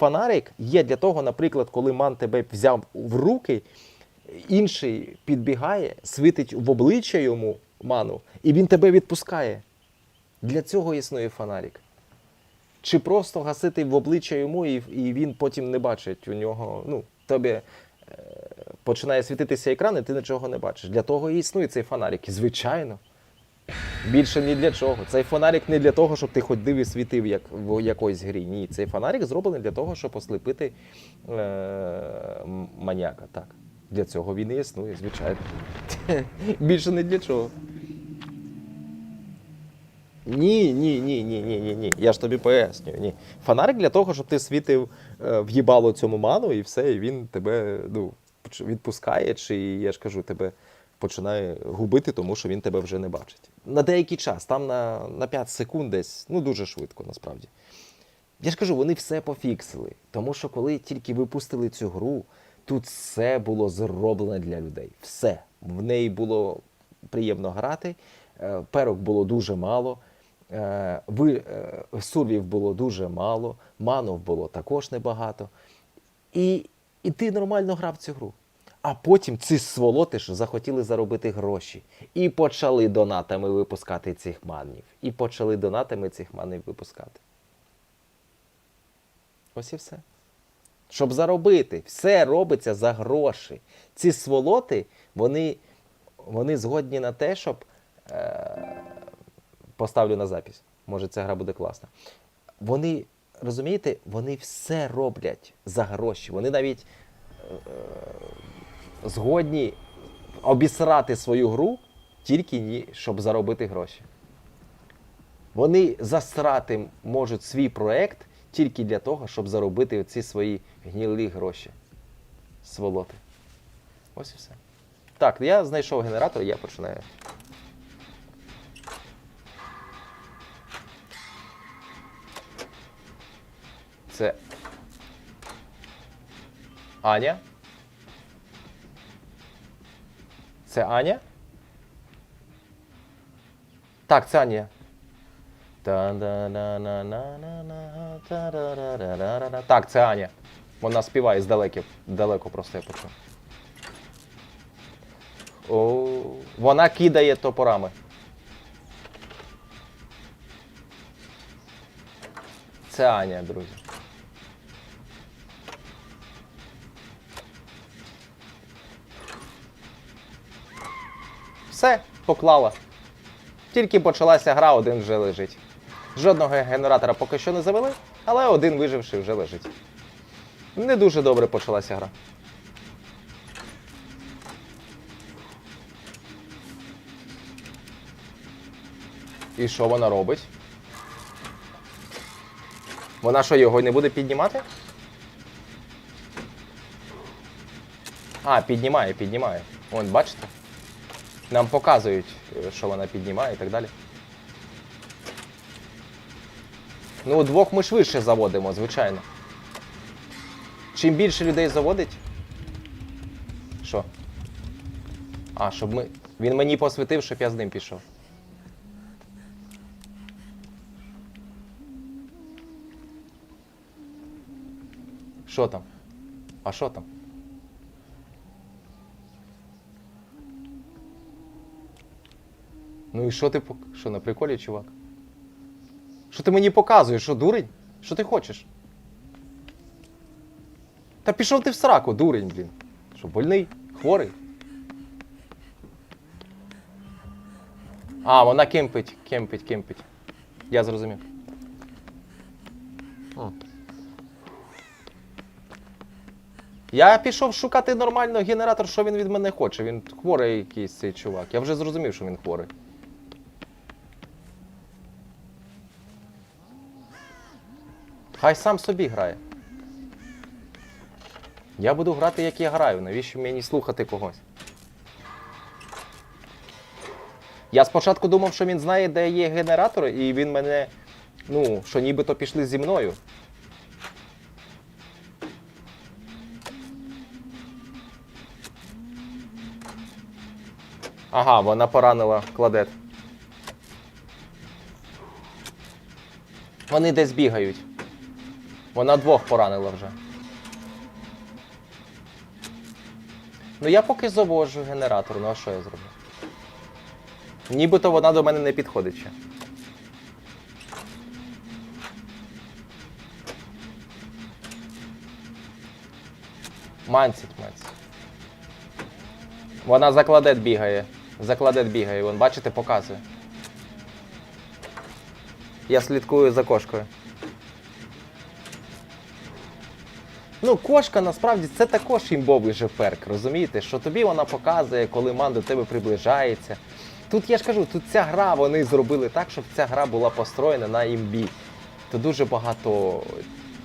фонарик є для того, наприклад, коли ман тебе взяв в руки, інший підбігає, світить в обличчя йому ману, і він тебе відпускає. Для цього існує фонарик. Чи просто гасити в обличчя йому, і, і він потім не бачить у нього. Ну, тобі е, починає світитися екран, і ти нічого не бачиш. Для того і існує цей фонарик. Звичайно. Більше ні для чого. Цей фонарик не для того, щоб ти ходив і світив як в якоїсь грі. Ні, цей фонарик зроблений для того, щоб ослепити е- м- Так. Для цього він і існує, звичайно. Більше не для чого. Ні, ні, ні, ні, ні, ні, ні. Я ж тобі пояснюю. Ні. Фонарик для того, щоб ти світив е, в'їбало цьому ману, і все, і він тебе ну, відпускає, чи я ж кажу, тебе починає губити, тому що він тебе вже не бачить. На деякий час, там на, на 5 секунд десь, ну дуже швидко насправді. Я ж кажу, вони все пофіксили. Тому що коли тільки випустили цю гру, тут все було зроблено для людей. Все. В неї було приємно грати, е, перок було дуже мало, е, ви, е, сурвів було дуже мало, манов було також небагато. І, і ти нормально грав цю гру. А потім ці сволоти ж захотіли заробити гроші. І почали донатами випускати цих манів. І почали донатами цих манів випускати. Ось і все. Щоб заробити, все робиться за гроші. Ці сволоти, вони, вони згодні на те, щоб. Е, поставлю на запись. Може, ця гра буде класна. Вони, розумієте, вони все роблять за гроші. Вони навіть е, згодні обісрати свою гру тільки ні, щоб заробити гроші. Вони засрати можуть свій проект тільки для того, щоб заробити ці свої гнілі гроші. Сволоти. Ось і все. Так, я знайшов генератор, я починаю. Це. Аня? Це Аня? Так, це Аня. Так, це Аня. Вона співає здалеки. Далеко просто я почув. Вона кидає топорами. Це Аня, друзі. Все, поклала. Тільки почалася гра, один вже лежить. Жодного генератора поки що не завели, але один виживший вже лежить. Не дуже добре почалася гра. І що вона робить? Вона що, його не буде піднімати? А, піднімає, піднімає. Вон, бачите? Нам показують, що вона піднімає і так далі. Ну, двох ми швидше заводимо, звичайно. Чим більше людей заводить. Що? А, щоб ми. Він мені посвітив, щоб я з ним пішов. Що там? А що там? Ну і що ти Що на приколі, чувак? Що ти мені показуєш? Що, дурень? Що ти хочеш? Та пішов ти в сраку, дурень, блін. Що, больний? Хворий? А, вона кемпить, кемпить, кемпить. Я зрозумів. О. Я пішов шукати нормально генератор, що він від мене хоче. Він хворий якийсь цей чувак. Я вже зрозумів, що він хворий. Хай сам собі грає. Я буду грати, як я граю. Навіщо мені слухати когось? Я спочатку думав, що він знає, де є генератор, і він мене. Ну, що нібито пішли зі мною. Ага, вона поранила кладет. Вони десь бігають. Вона двох поранила вже. Ну я поки заводжу генератор, ну а що я зроблю? Нібито вона до мене не підходить ще. Мансить, мансить. Вона за кладет бігає. За кладет бігає, вон, бачите, показує. Я слідкую за кошкою. Ну, кошка насправді це також імбовий же перк, розумієте? Що тобі вона показує, коли ман до тебе приближається. Тут я ж кажу, тут ця гра вони зробили так, щоб ця гра була построєна на імбі. Тут дуже багато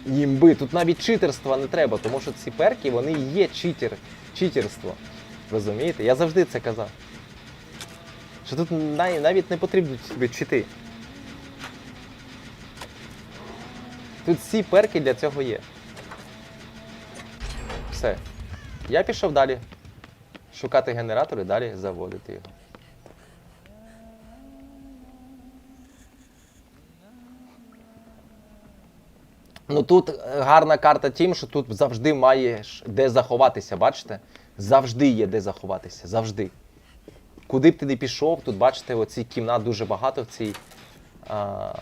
імби. Тут навіть читерства не треба, тому що ці перки вони є читер, читерство. Розумієте? Я завжди це казав. Що тут навіть не потрібно чити. Тут всі перки для цього є. Все. Я пішов далі. Шукати генератор і далі заводити його. Ну тут е, гарна карта тим, що тут завжди маєш де заховатися, бачите? Завжди є де заховатися. Завжди. Куди б ти не пішов, тут бачите, оці кімнат дуже багато в цій. А...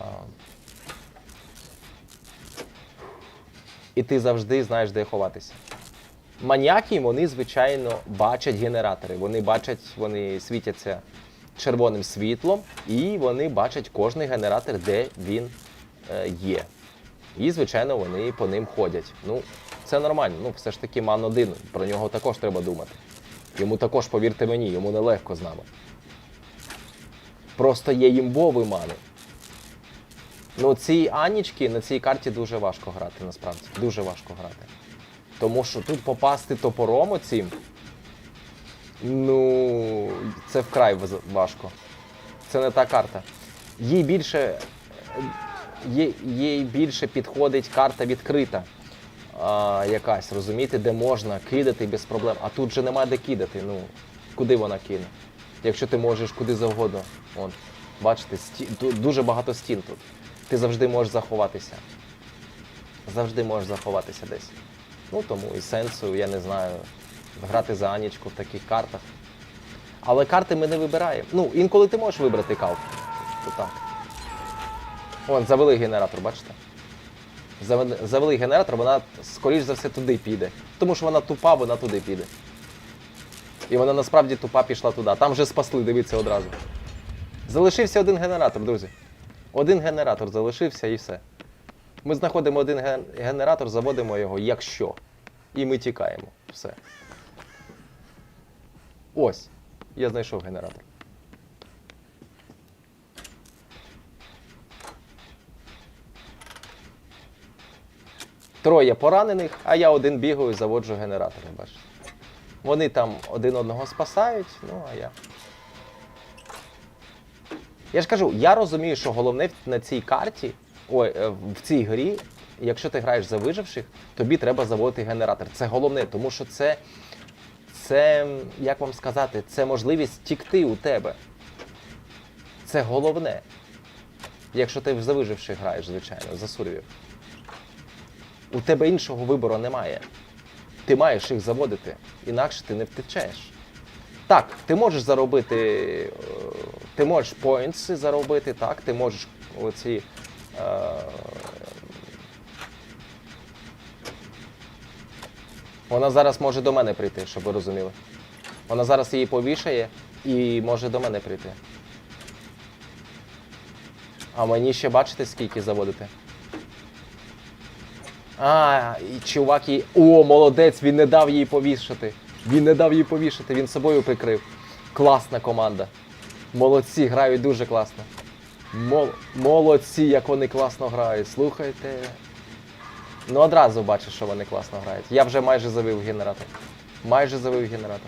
І ти завжди знаєш, де ховатися. Маніяки, вони, звичайно, бачать генератори. Вони бачать, вони світяться червоним світлом, і вони бачать кожний генератор, де він е, є. І, звичайно, вони по ним ходять. Ну, це нормально. Ну, все ж таки ман один. Про нього також треба думати. Йому також, повірте мені, йому нелегко з нами. Просто є імбові мани. Ну, ці Анічки на цій карті дуже важко грати, насправді. Дуже важко грати. Тому що тут попасти топором оцім. Ну, це вкрай важко. Це не та карта. Їй більше. їй більше підходить карта відкрита. А, якась, розумієте, де можна кидати без проблем. А тут же нема де кидати. Ну, куди вона кине? Якщо ти можеш куди завгодно. От, бачите, сті... дуже багато стін тут. Ти завжди можеш заховатися. Завжди можеш заховатися десь. Ну тому і сенсу, я не знаю, грати за Анічку в таких картах. Але карти ми не вибираємо. Ну, інколи ти можеш вибрати калп. То так. Вон, завели генератор, бачите? Завели генератор, вона, скоріш за все, туди піде. Тому що вона тупа, вона туди піде. І вона насправді тупа пішла туди. Там вже спасли, дивіться одразу. Залишився один генератор, друзі. Один генератор залишився і все. Ми знаходимо один генератор, заводимо його, якщо. І ми тікаємо. Все. Ось. Я знайшов генератор. Троє поранених, а я один бігаю і заводжу генератор, бачите. Вони там один одного спасають, ну а я. Я ж кажу, я розумію, що головне на цій карті, ой, е, в цій грі, якщо ти граєш за виживших, тобі треба заводити генератор. Це головне, тому що це, це, як вам сказати, це можливість тікти у тебе. Це головне. Якщо ти за виживших граєш, звичайно, за сурвів. У тебе іншого вибору немає. Ти маєш їх заводити, інакше ти не втечеш. Так, ти можеш заробити, е, ти можеш поінтси заробити, так, ти можеш оці. Е, вона зараз може до мене прийти, щоб ви розуміли. Вона зараз її повішає і може до мене прийти. А мені ще бачите, скільки заводити? А, і чувак їй. О, молодець, він не дав їй повішати. Він не дав їй повішати, він собою прикрив. Класна команда. Молодці, грають дуже класно. Мол... Молодці, як вони класно грають. Слухайте. Ну, одразу бачиш, що вони класно грають. Я вже майже завив генератор. Майже завив генератор.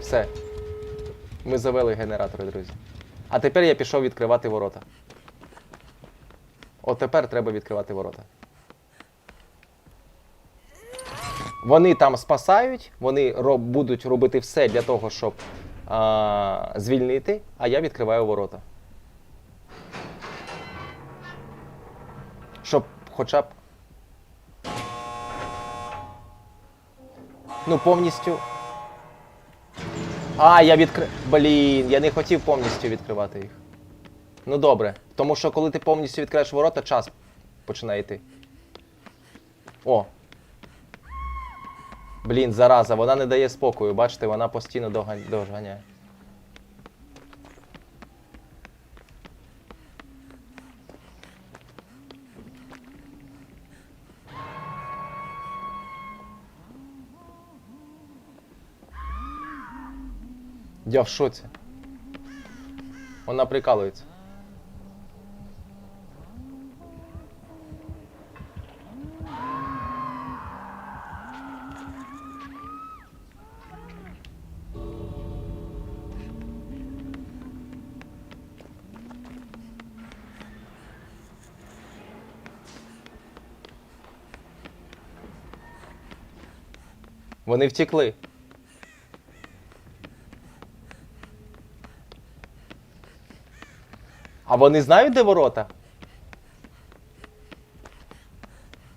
Все. Ми завели генератори, друзі. А тепер я пішов відкривати ворота. От тепер треба відкривати ворота. Вони там спасають, вони роб, будуть робити все для того, щоб а, звільнити, а я відкриваю ворота. Щоб хоча б. Ну, повністю. А, я відкрив. Блін, я не хотів повністю відкривати їх. Ну добре. Тому що коли ти повністю відкриєш ворота, час починає йти. О. Блін, зараза, вона не дає спокою, бачите, вона постійно доганяє. Я в шоці. Вона прикалується. Вони втекли. А вони знають, де ворота?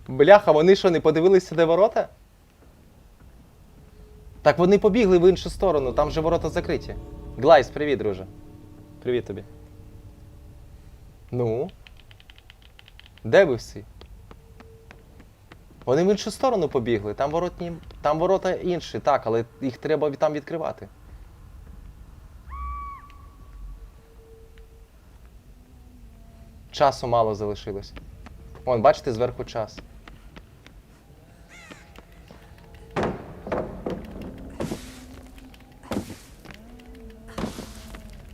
Бляха, вони що, не подивилися, де ворота? Так вони побігли в іншу сторону, там же ворота закриті. Глайс, привіт, друже. Привіт тобі. Ну? Де ви всі? Вони в іншу сторону побігли, там воротні. Там ворота інші, так, але їх треба там відкривати. Часу мало залишилось. Вон, бачите, зверху час.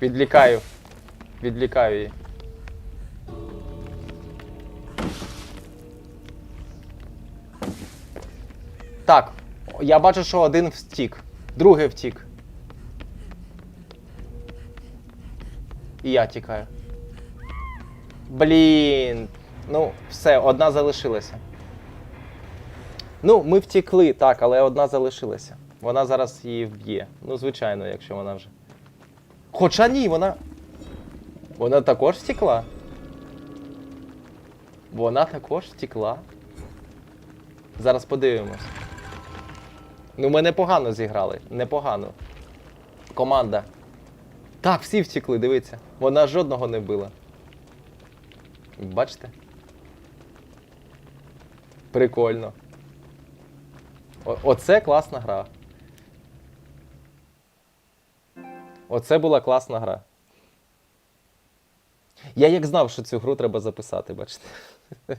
Відлікаю. Відлікаю її. Так, я бачу, що один втік, другий втік. І я тікаю. Блін. Ну, все, одна залишилася. Ну, ми втікли, так, але одна залишилася. Вона зараз її вб'є. Ну, звичайно, якщо вона вже. Хоча ні, вона. Вона також втекла. Вона також втекла. Зараз подивимось. Ну, ми непогано зіграли. Непогано. Команда. Так, всі втекли, дивіться. Вона жодного не била. Бачите? Прикольно. О- оце класна гра. Оце була класна гра. Я як знав, що цю гру треба записати, бачите.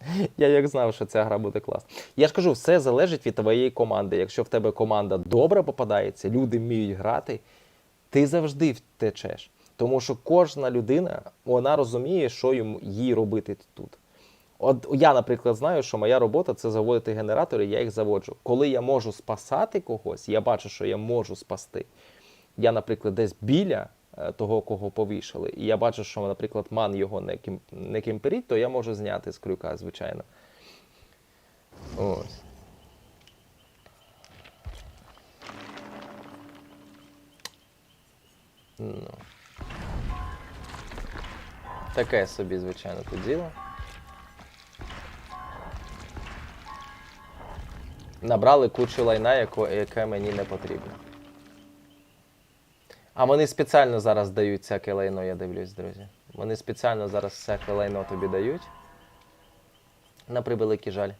Я як знав, що ця гра буде класна. Я ж кажу, все залежить від твоєї команди. Якщо в тебе команда добре попадається, люди вміють грати, ти завжди втечеш. Тому що кожна людина вона розуміє, що їй робити тут. От я, наприклад, знаю, що моя робота це заводити генератори, я їх заводжу. Коли я можу спасати когось, я бачу, що я можу спасти. Я, наприклад, десь біля того, кого повішали, і я бачу, що, наприклад, ман його не, кім, не кімперить, то я можу зняти з крюка, звичайно. Ось. Ну. Таке собі, звичайно, тут діло. Набрали кучу лайна, яке мені не потрібно. А вони спеціально зараз дають всяке лайно, я дивлюсь, друзі. Вони спеціально зараз всяке лайно тобі дають. На превеликий жаль.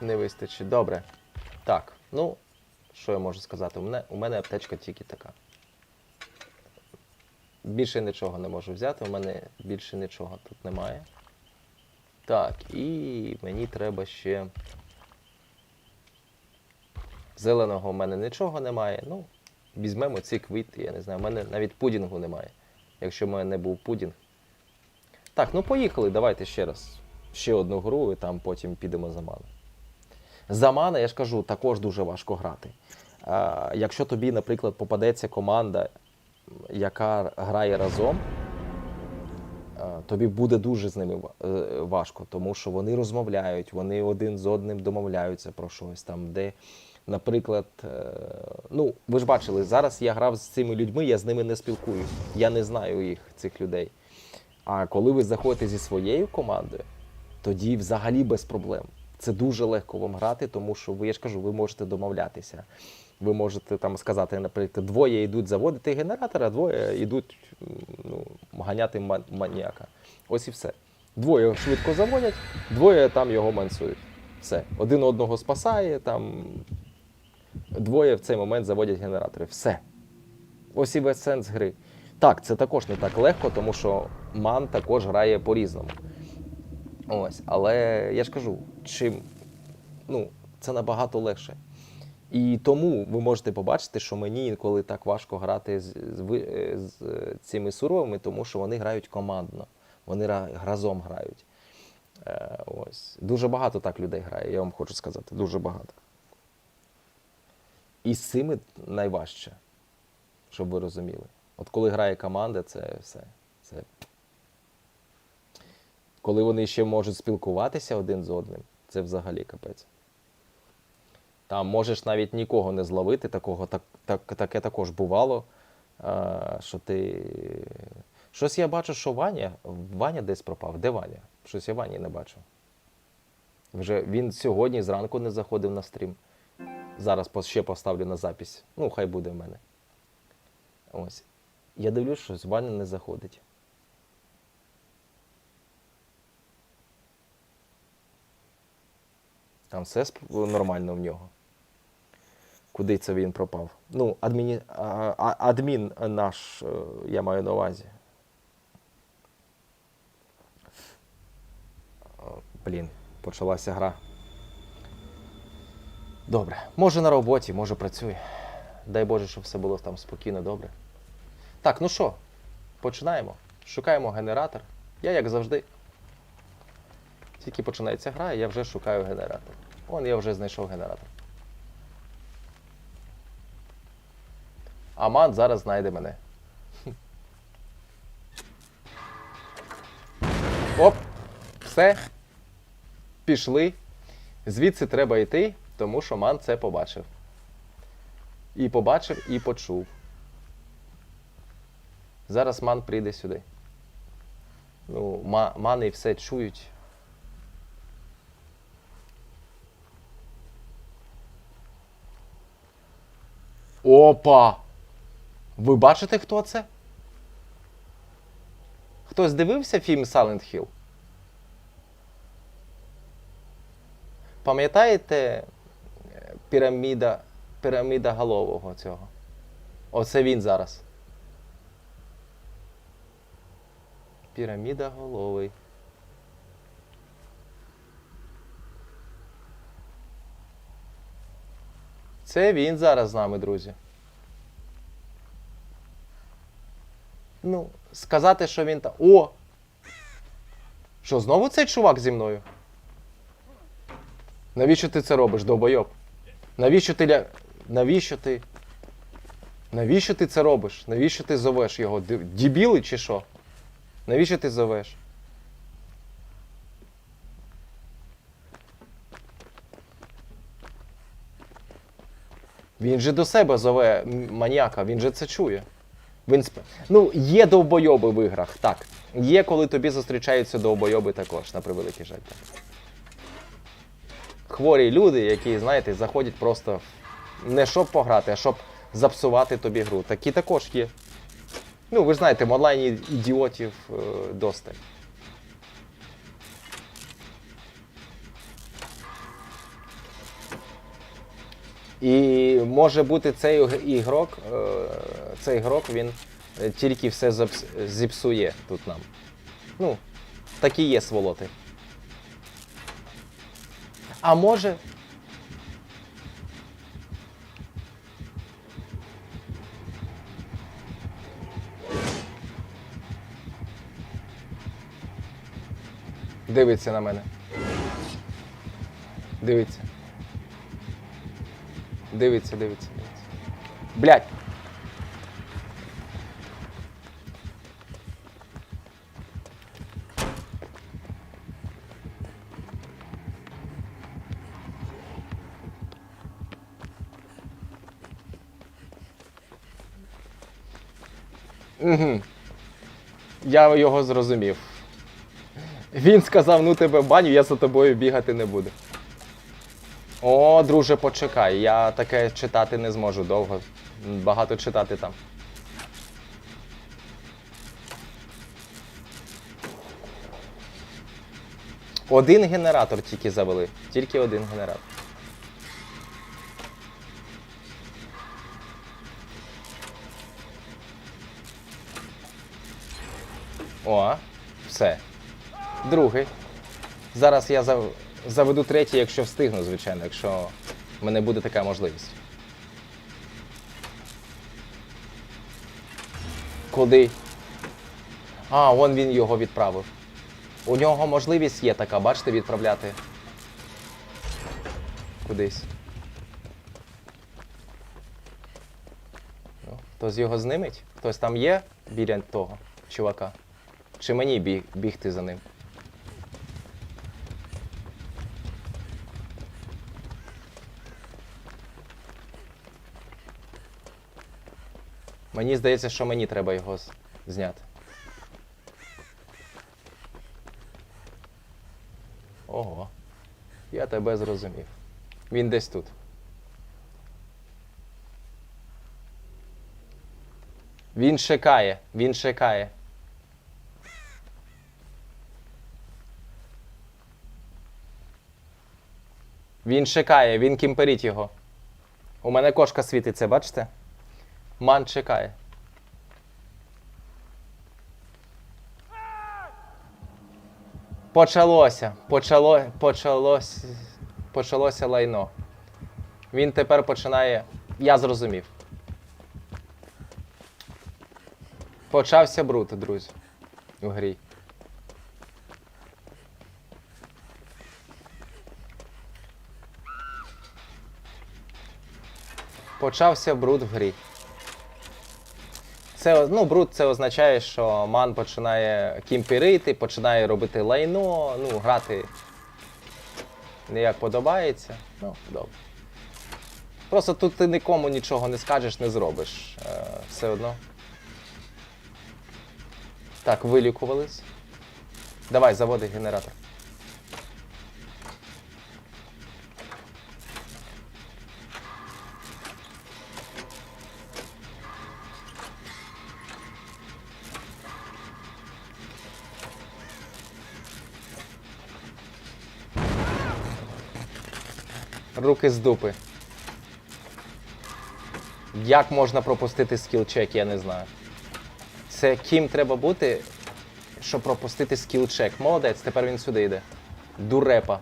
Не вистачить. Добре. Так, ну, що я можу сказати? У мене, у мене аптечка тільки така. Більше нічого не можу взяти, у мене більше нічого тут немає. Так, і мені треба ще. Зеленого в мене нічого немає. Ну, візьмемо ці квіти, я не знаю. У мене навіть пудінгу немає. Якщо в мене не був пудінг. Так, ну поїхали, давайте ще раз. Ще одну гру і там потім підемо за ману. За мана, я ж кажу, також дуже важко грати. А, якщо тобі, наприклад, попадеться команда, яка грає разом, тобі буде дуже з ними е, важко, тому що вони розмовляють, вони один з одним домовляються про щось там, де Наприклад, е, ну ви ж бачили, зараз я грав з цими людьми, я з ними не спілкуюсь. Я не знаю їх, цих людей. А коли ви заходите зі своєю командою, тоді взагалі без проблем. Це дуже легко вам грати, тому що ви, я ж кажу, ви можете домовлятися. Ви можете там сказати, наприклад, двоє йдуть заводити генератор, а двоє йдуть ну, ганяти ма- маніяка. Ось і все. Двоє швидко заводять, двоє там його мансують. Все. Один одного спасає, там двоє в цей момент заводять генератори. Все. Ось і весь сенс гри. Так, це також не так легко, тому що ман також грає по-різному. Ось, але я ж кажу, чим ну, це набагато легше. І тому ви можете побачити, що мені інколи так важко грати з, з, е, з цими суровими, тому що вони грають командно, вони разом грають. Е, ось. Дуже багато так людей грає, я вам хочу сказати, дуже багато. І з цими найважче, щоб ви розуміли. От коли грає команда, це все. Це... Коли вони ще можуть спілкуватися один з одним, це взагалі капець. Там можеш навіть нікого не зловити, такого, так, так, таке також бувало. Що ти. Щось я бачу, що Ваня, Ваня десь пропав. Де Ваня? Щось я Вані не бачу. Вже він сьогодні зранку не заходив на стрім. Зараз ще поставлю на запись. Ну, хай буде в мене. Ось. Я дивлюсь, що Ваня не заходить. Там все нормально в нього. Куди це він пропав? Ну, адміні... адмін наш, е, я маю на увазі. Блін, почалася гра. Добре. Може на роботі, може працює. Дай Боже, щоб все було там спокійно, добре. Так, ну що, починаємо. Шукаємо генератор. Я, як завжди, тільки починається гра, я вже шукаю генератор. Вон я вже знайшов генератор. Аман зараз знайде мене. Оп! Все. Пішли. Звідси треба йти, тому що ман це побачив. І побачив, і почув. Зараз ман прийде сюди. Ну, ма- мани все чують. Опа! Ви бачите, хто це? Хтось дивився фільм Silent Hill? Пам'ятаєте е, піраміда, піраміда голового цього? Оце він зараз. Піраміда головий. Це він зараз з нами, друзі. Ну, сказати, що він та. О! Що, знову цей чувак зі мною? Навіщо ти це робиш, довбойоб? Навіщо ти ля. Навіщо ти. Навіщо ти це робиш? Навіщо ти зовеш його? Дібіли чи що? Навіщо ти зовеш? Він же до себе зове м- маніяка, він же це чує. Він сп... Ну, є довбойоби в іграх, так. Є, коли тобі зустрічаються довбойоби також, на превеликий жаль. Так. Хворі люди, які, знаєте, заходять просто не щоб пограти, а щоб запсувати тобі гру. Такі також є. Ну, ви ж знаєте, в онлайні ідіотів е, досталь. І може бути цей ігрок, е, цей ігрок він е, тільки все зіпсує тут нам. Ну, такі є сволоти. А може. Дивиться на мене. Дивиться. Дивиться, дивиться, дивиться. Блять. Угу. Я його зрозумів. Він сказав: ну тебе баню, я за тобою бігати не буду. О, друже, почекай, я таке читати не зможу довго. Багато читати там. Один генератор тільки завели. Тільки один генератор. О, все. Другий. Зараз я зав... заведу третій, якщо встигну, звичайно, якщо в мене буде така можливість. Куди? А, вон він його відправив. У нього можливість є така, бачите, відправляти. Кудись. Ну, Хтось його знимить? Хтось там є біля того чувака? Чи мені біг, бігти за ним? Мені здається, що мені треба його зняти. Ого. Я тебе зрозумів. Він десь тут. Він чекає, він чекає. Він чекає, він кімперить його. У мене кошка світиться, бачите? Ман чекає. Почалося. Почало, почалось, почалося лайно. Він тепер починає. Я зрозумів. Почався бруд, друзі. У грі. Почався бруд в грі. Це, ну, бруд це означає, що ман починає кімпірити, починає робити лайно, ну, грати не як подобається. Ну, добре. Просто тут ти нікому нічого не скажеш, не зробиш. Е, все одно. Так, вилікувались. Давай, заводи генератор. Руки з дупи. Як можна пропустити скіл-чек, я не знаю. Це ким треба бути, щоб пропустити скіл-чек. Молодець, тепер він сюди йде. Дурепа.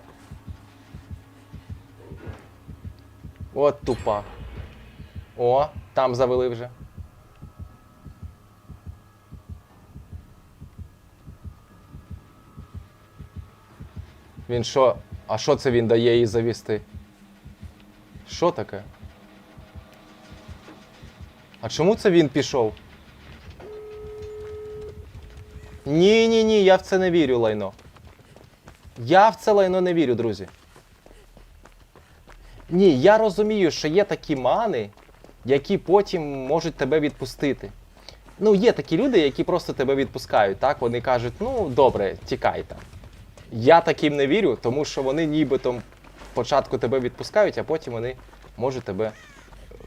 От тупа. О, там завели вже. Він що? А що це він дає їй завісти? Що таке? А чому це він пішов? Ні, ні, ні, я в це не вірю, лайно. Я в це лайно не вірю, друзі. Ні, я розумію, що є такі мани, які потім можуть тебе відпустити. Ну, є такі люди, які просто тебе відпускають, так? Вони кажуть, ну добре, тікай там. Я таким не вірю, тому що вони нібито спочатку тебе відпускають, а потім вони можуть тебе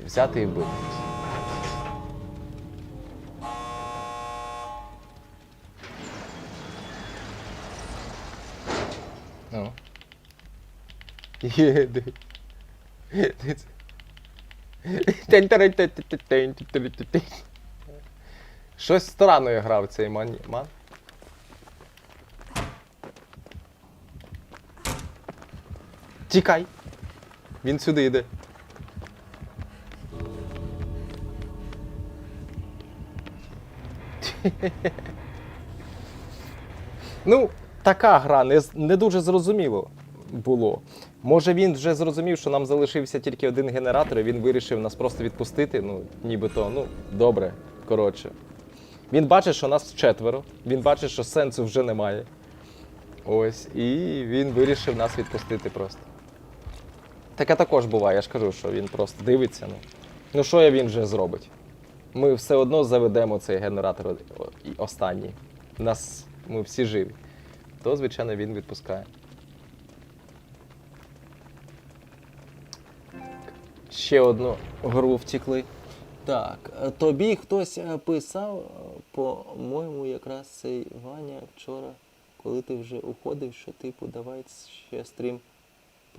взяти і вбити. Ну. Є, де. Де це? Щось странно грав цей ман. Тікай. Він сюди йде. Ну, така гра, не, не дуже зрозуміло було. Може він вже зрозумів, що нам залишився тільки один генератор, і він вирішив нас просто відпустити. Ну, нібито, ну, добре, коротше. Він бачить, що нас четверо, він бачить, що сенсу вже немає. Ось, і він вирішив нас відпустити просто. Таке також буває, я ж кажу, що він просто дивиться. Ну, ну що він вже зробить? Ми все одно заведемо цей генератор останній. Нас, ми всі живі. То, звичайно, він відпускає. Ще одну гру втікли. Так, е, тобі хтось е, писав, е, по-моєму, якраз цей Ваня вчора, коли ти вже уходив, що типу давай ще стрім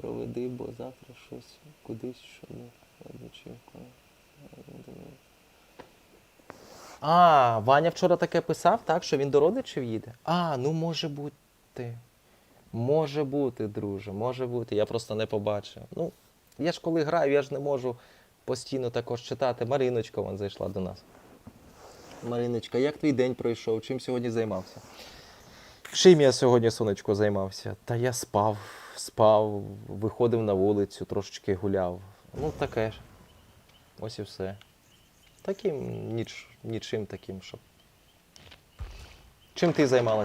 проведи, бо завтра щось кудись, що не очікує. А, Ваня вчора таке писав, так, що він до родичів їде? А, ну може бути. Може бути, друже, може бути. Я просто не побачив. Ну, я ж коли граю, я ж не можу постійно також читати. Мариночка вон зайшла до нас. Мариночка, як твій день пройшов? Чим сьогодні займався? Чим я сьогодні, сонечко, займався? Та я спав, спав, виходив на вулицю, трошечки гуляв. Ну, таке ж. Ось і все. Таким ніч, нічим таким, щоб. Чим ти займалась